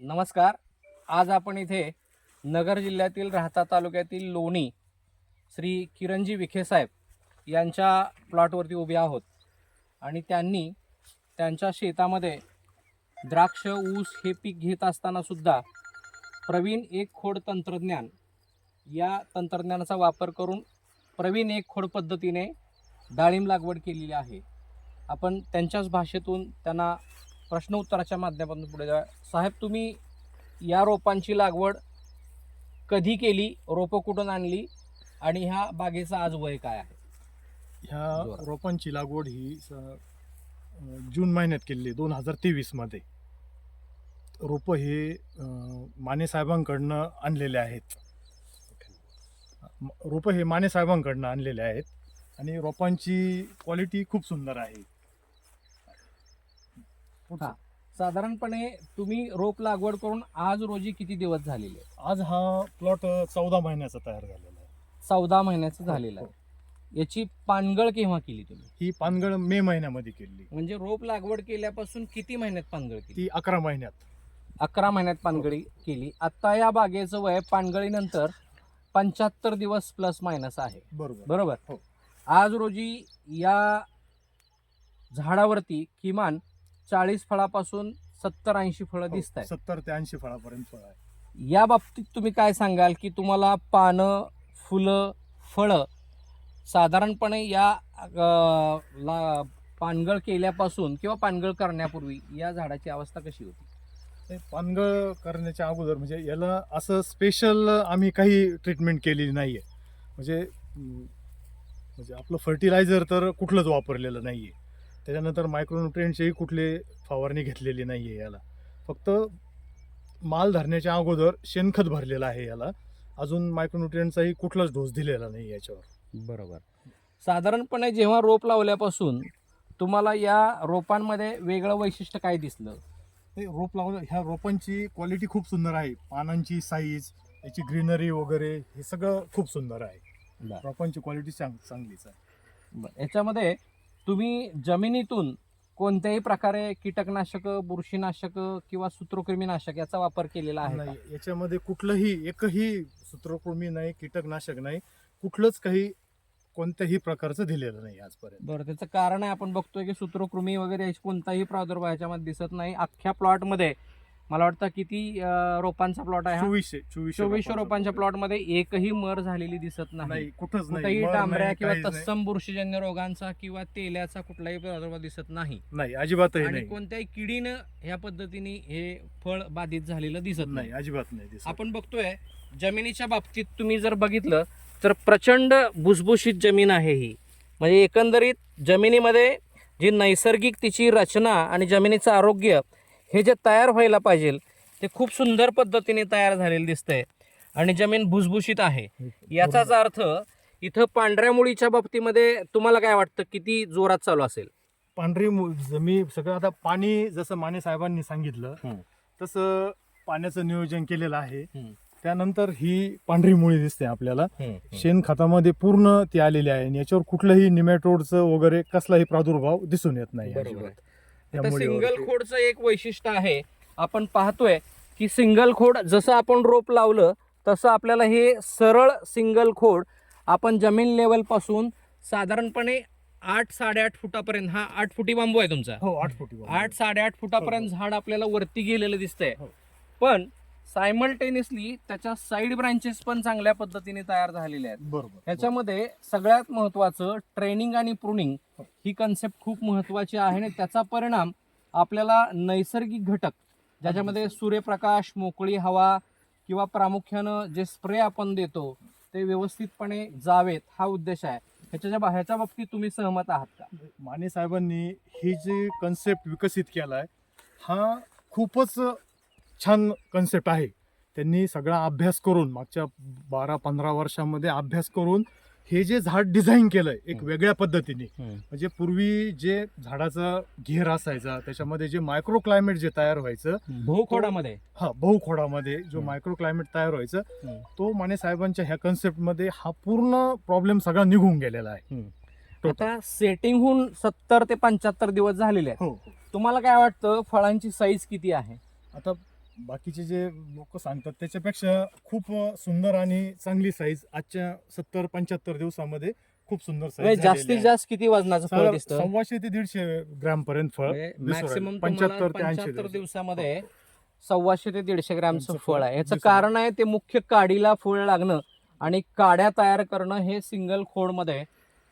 नमस्कार. आज आपण इथे नगर जिल्ह्यातील राहता तालुक्यातील लोणी श्री किरणजी विखेसाहेब यांच्या प्लॉटवरती उभे आहोत. आणि त्यांनी त्यांच्या शेतामध्ये द्राक्ष ऊस हे पीक घेत असतानासुद्धा प्रवीण एक खोड तंत्रज्ञान या तंत्रज्ञानाचा वापर करून प्रवीण एक खोड पद्धतीने डाळिंब लागवड केलेली आहे. आपण त्यांच्याच भाषेतून त्यांना प्रश्न उत्तराच्या माध्यमातून पुढे जाऊया. साहेब तुम्ही या रोपांची लागवड कधी केली? रोपं कुठून आणली? आणि ह्या बागेचं आज वय काय आहे? ह्या. रोपांची लागवड ही जून महिन्यात केली दोन हजार तेवीसमध्ये रोपं हे माने साहेबांकडनं आणलेले आहेत. रोपं हे माने साहेबांकडनं आणलेले आहेत. आणि रोपांची क्वालिटी खूप सुंदर आहे. हा. साधारणपणे तुम्ही रोप लागवड करून आज रोजी किती दिवस झालेले? आज हा प्लॉट चौदा महिन्याचा तयार झालेला आहे. चौदा महिन्याचं झालेलं आहे. याची पानगळ केव्हा केली तुम्ही? ही पानगळ मे महिन्यामध्ये केली. म्हणजे रोप लागवड केल्यापासून किती महिन्यात पानगळ केली? ती अकरा महिन्यात. अकरा महिन्यात पानगळी केली. आता या बागेचं वय पानगळीनंतर पंच्याहत्तर दिवस प्लस मायनस आहे. बरोबर. बरोबर? हो. आज रोजी या झाडावरती किमान चाळीस फळापासून सत्तर ऐंशी फळं दिसत आहेत सत्तर ते ऐंशी फळापर्यंत फळ आहे या बाबतीत तुम्ही काय सांगाल की तुम्हाला पानं फुलं फळं साधारणपणे या अं, ला पानगळ केल्यापासून किंवा पानगळ करण्यापूर्वी या झाडाची अवस्था कशी होती? ते पानगळ करण्याच्या अगोदर म्हणजे याला असं स्पेशल आम्ही काही ट्रीटमेंट केलेली नाही आहे म्हणजे अं, म्हणजे आपलं फर्टिलायझर तर कुठलंच वापरलेलं नाही आहे त्याच्यानंतर मायक्रोन्युट्रियनचीही कुठली फवारणी घेतलेली नाही आहे याला. फक्त माल धरण्याच्या अगोदर शेणखत भरलेलं आहे याला. अजून मायक्रोन्युट्रियनचाही कुठलाच डोस दिलेला नाही याच्यावर. बरोबर. साधारणपणे जेव्हा रोप लावल्यापासून तुम्हाला या रोपांमध्ये वेगळं वैशिष्ट्य काय दिसलं? हे रोप लावलं ह्या रोपांची क्वालिटी खूप सुंदर आहे. पानांची साईज याची ग्रीनरी वगैरे हे सगळं खूप सुंदर आहे. रोपांची क्वालिटी चांग चांगलीच आहे. याच्यामध्ये तुम्ही जमिनीतून कोणत्याही प्रकारे कीटकनाशक बुरशीनाशक किंवा सूत्रकृमीनाशक याचा वापर केलेला आहे? नाही याच्यामध्ये कुठलंही एकही सूत्रकृमी नाही कीटकनाशक नाही कुठलंच काही कोणत्याही प्रकारचं दिलेलं नाही आजपर्यंत बरं त्याचं कारण आहे आपण बघतोय की सूत्रकृमी वगैरे याची कोणताही प्रादुर्भाव याच्यामध्ये दिसत नाही अख्ख्या प्लॉटमध्ये मला वाटतं किती रोपांचा प्लॉट आहे चोवीसशे चोवीसशे चोवीसशे रोपांचं रोपांच्या प्लॉटमध्ये एकही मर झालेली दिसत नाही. कुठंच नाही. डांबऱ्या किंवा. तत्सम बुरशीजन्य रोगांचा किंवा तेल्याचा कुठलाही प्रादुर्भाव दिसत नाही. नाही आणि नाही. कोणत्याही किडीनं ह्या पद्धतीने हे फळ बाधित झालेलं दिसत नाही. अजिबात नाही. आपण बघतोय जमिनीच्या बाबतीत तुम्ही जर बघितलं तर प्रचंड भुसभुशीत जमीन आहे ही. म्हणजे एकंदरीत जमिनीमध्ये जी नैसर्गिक तिची रचना आणि जमिनीचं आरोग्य हे जे तयार व्हायला पाहिजे ते खूप सुंदर पद्धतीने तयार झालेलं दिसतंय. आणि जमीन भुसभुशीत आहे. याचाच अर्थ इथं पांढऱ्या मुळीच्या बाबतीमध्ये तुम्हाला काय वाटतं? किती जोरात चालू असेल? पांढरी मु- जमी सगळं आता पाणी जसं माने साहेबांनी सांगितलं. तसं पाण्याचं नियोजन केलेलं आहे. त्यानंतर ही पांढरी मुळी दिसते आपल्याला. शेणखतामध्ये पूर्ण ती आलेली आहे आणि याच्यावर कुठलंही निमॅटोडचं वगैरे कसलाही प्रादुर्भाव दिसून येत नाही. आता. सिंगल खोडचं एक वैशिष्ट्य आहे. आपण पाहतोय की सिंगल खोड जसं आपण रोप लावलं तसं आपल्याला हे सरळ सिंगल खोड आपण जमीन लेवलपासून साधारणपणे आठ साडेआठ फुटापर्यंत हा आठ फुटी बांबू आहे तुमचा. हो आठ फुटी आठ साडेआठ फुटापर्यंत झाड आपल्याला वरती गेलेलं दिसतंय. हो. पण सायमल्टेनियसली त्याच्या साईड ब्रांचेस पण चांगल्या पद्धतीने तयार झालेल्या आहेत. बरोबर. ह्याच्यामध्ये सगळ्यात महत्वाचं ट्रेनिंग आणि प्रुनिंग ही कन्सेप्ट खूप महत्वाची आहे आणि त्याचा परिणाम आपल्याला नैसर्गिक घटक ज्याच्यामध्ये सूर्यप्रकाश मोकळी हवा किंवा प्रामुख्यानं जे स्प्रे आपण देतो ते व्यवस्थितपणे जावेत हा उद्देश आहे. ह्याच्या ह्याच्या बाबतीत तुम्ही सहमत आहात का? माने साहेबांनी ही जी कन्सेप्ट विकसित केलाय हा खूपच छान कन्सेप्ट आहे. त्यांनी सगळा अभ्यास करून मागच्या बारा पंधरा वर्षामध्ये अभ्यास करून हे जे झाड डिझाईन केलंय एक. वेगळ्या पद्धतीने. म्हणजे पूर्वी जे झाडाचा घेर असायचा त्याच्यामध्ये जे मायक्रो क्लायमेट जे तयार व्हायचं भूखोडामध्ये हा बहुखोडामध्ये जो. मायक्रो क्लायमेट तयार व्हायचं. तो माने साहेबांच्या ह्या कन्सेप्टमध्ये हा पूर्ण प्रॉब्लेम सगळा निघून गेलेला आहे. आता सेटिंग होऊन सत्तर ते पंच्याहत्तर दिवस झालेले आहेत. हो. तुम्हाला काय वाटतं फळांची साईज किती आहे? आता बाकीचे जे लोक सांगतात त्याच्यापेक्षा खूप सुंदर आणि चांगली साईज आजच्या सत्तर पंच्याहत्तर दिवसामध्ये खूप सुंदर म्हणजे साईज जास्तीत जास्त किती वजनाचं फळ दिसतं? सव्वाशे ते दीडशे ग्रॅम पर्यंत फळ. मॅक्सिमम पंच्याहत्तर ते ऐंशी पंच्याहत्तर. दिवसामध्ये सव्वाशे ते दीडशे ग्रॅमचं फळ फळ आहे. याचं कारण आहे ते मुख्य काडीला फळ लागणं आणि काड्या तयार करणं हे सिंगल खोडमध्ये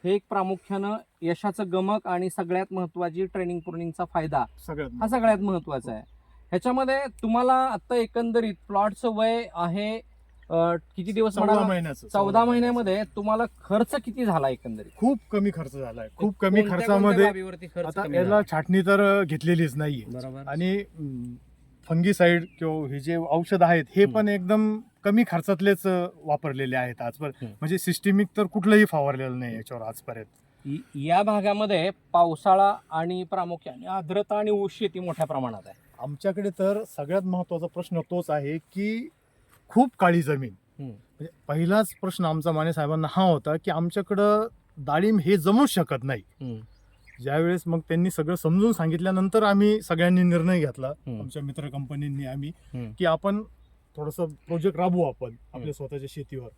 हे एक प्रामुख्यानं यशाचं गमक आणि सगळ्यात महत्वाची ट्रेनिंग पूर्णिंगचा फायदा सगळ्यात हा सगळ्यात महत्त्वाचा आहे. ह्याच्यामध्ये तुम्हाला आता एकंदरीत प्लॉटचं वय आहे अं, किती दिवस चौदा म्हणाला महिन्याचं चौदा महिन्यामध्ये तुम्हाला खर्च किती झाला एकंदरीत? खूप कमी खर्च झालाय. खूप कमी कोणत्या- खर्चामध्ये कोणत्या बाबीवरती खर्च आता कमी याला झाला? छाटणी तर घेतलेलीच नाहीये. बरोबर. आणि फंगीसाईड किंवा हे जे औषध आहेत हे हम्म. पण एकदम कमी खर्चातलेच अं, वापरलेले आहेत आजपर्यंत. हम्म. म्हणजे सिस्टमिक तर कुठलंही फवारलेलं नाही याच्यावर आजपर्यंत. या भागामध्ये पावसाळा आणि प्रामुख्याने आर्द्रता आणि ऊस शेती मोठ्या प्रमाणात आहे. आमच्याकडे तर सगळ्यात महत्त्वाचा प्रश्न तोच आहे की खूप काळी जमीन. म्हणजे पहिलाच प्रश्न आमचा माने साहेबांना हा होता की आमच्याकडं डाळिंब हे जमूच शकत नाही ज्यावेळेस मग त्यांनी सगळं समजून सांगितल्यानंतर आम्ही सगळ्यांनी निर्णय घेतला. आमच्या मित्र कंपनींनी आम्ही. की आपण थोडस प्रोजेक्ट राबवू आपण. आपल्या स्वतःच्या शेतीवर.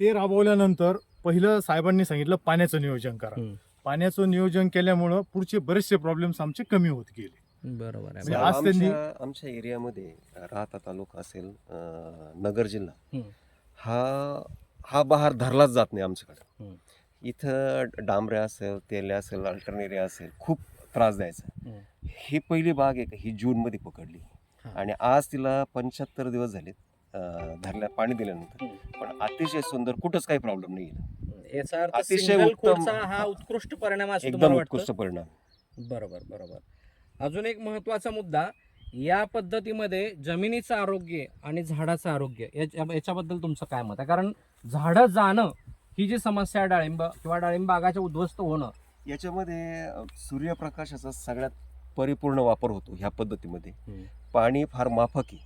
ते राबवल्यानंतर पहिलं साहेबांनी सांगितलं पाण्याचं नियोजन करा. पाण्याचं नियोजन केल्यामुळं पुढचे बरेचसे प्रॉब्लेम्स आमचे कमी होत गेले बरोबर म्हणजे आहे आज त्यांनी- आमच्या आमच्या एरियामध्ये राहता तालुका असेल अं, नगर जिल्हा हम्म. हा हा बहार धरलाच जात नाही आमच्याकडे. इथं डांबऱ्या असेल तेल्या असेल अल्टरनेरिया असेल खूप त्रास द्यायचा हम्म. ही पहिली बाग आहे का ही जूनमध्ये पकडली हा. आणि आज तिला पंच्याहत्तर दिवस झालेत अं, धरल्या पाणी दिल्यानंतर पण अतिशय सुंदर कुठंच काही प्रॉब्लेम नाही याचा अर्थ अतिशय single उत्तम. हा उत्कृष्ट परिणाम असतो एकदम तुम्हाला वाटतं? उत्कृष्ट परिणाम बरोबर बरोबर अजून एक महत्त्वाचा मुद्दा या पद्धतीमध्ये जमिनीचं आरोग्य आणि झाडाचं आरोग्य याच्या- याच्याबद्दल तुमचं काय मत आहे कारण झाडं जाणं ही जी समस्या आहे डाळिंब किंवा डाळिंब बागाच्या उद्ध्वस्त होणं याच्यामध्ये सूर्यप्रकाशाचा सगळ्यात परिपूर्ण वापर होतो ह्या पद्धतीमध्ये. पाणी फार माफक आहे.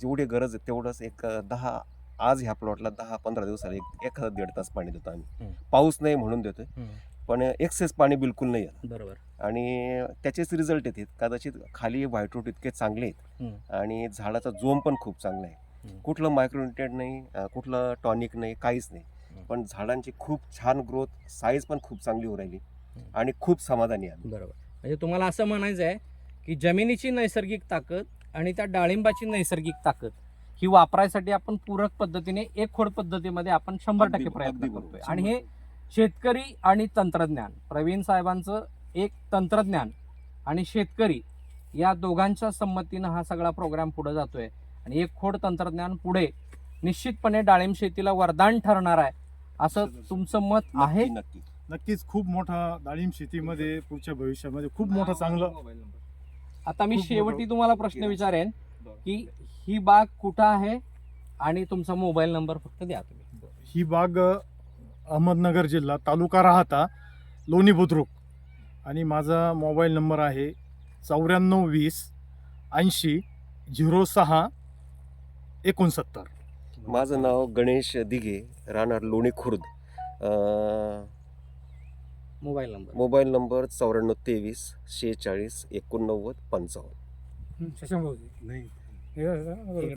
जेवढी गरज आहे तेवढंच एक दहा आज ह्या प्लॉटला दहा पंधरा दिवसाला एक एखादा दीड तास पाणी देतो आम्ही. पाऊस नाही म्हणून देतोय पण एक्सेस पाणी बिलकुल नाही आहे बरोबर आणि त्याचेच रिझल्ट येतात कदाचित खाली व्हाईट इतके चांगले आहेत. आणि झाडाचा जोम पण खूप चांगला आहे. कुठलं मायक्रोन्युट्रेट नाही कुठलं टॉनिक नाही काहीच नाही. पण झाडांची खूप छान ग्रोथ साईज पण खूप चांगली होऊ राहिली. आणि खूप समाधानी आहे बरोबर म्हणजे तुम्हाला असं म्हणायचं आहे की जमिनीची नैसर्गिक ताकद आणि त्या डाळिंबाची नैसर्गिक ताकद ही वापरायसाठी आपण पूरक पद्धतीने एक खोड पद्धतीमध्ये आपण शंभर टक्के प्रयत्न. करतोय आणि हे शेतकरी आणि तंत्रज्ञान. प्रवीण साहेबांचं एक तंत्रज्ञान आणि शेतकरी या दोघांच्या संमतीनं हा सगळा प्रोग्राम पुढे जातोय. आणि एक खोड तंत्रज्ञान पुढे निश्चितपणे डाळिंब शेतीला वरदान ठरणार आहे असं तुमचं मत आहे? नक्की नक्की. नक्कीच खूप मोठा डाळिंब शेतीमध्ये पुढच्या भविष्यामध्ये खूप मोठं चांगलं आता मी शेवटी तुम्हाला प्रश्न विचारेन की ही बाग कुठं आहे? आणि तुमचा मोबाईल नंबर फक्त द्या तुम्ही. ही बाग अहमदनगर जिल्हा तालुका राहता लोणी बुद्रुक. आणि माझा मोबाईल नंबर आहे चौऱ्याण्णव वीस ऐंशी झिरो सहा एकोणसत्तर. माझं नाव गणेश दिघे राहणार Loni Khurd. Mobile number. Mobile number चौऱ्याण्णव तेवीस शेहेचाळीस एकोणनव्वद पंचावन्न. शशांक भाऊजी नाही.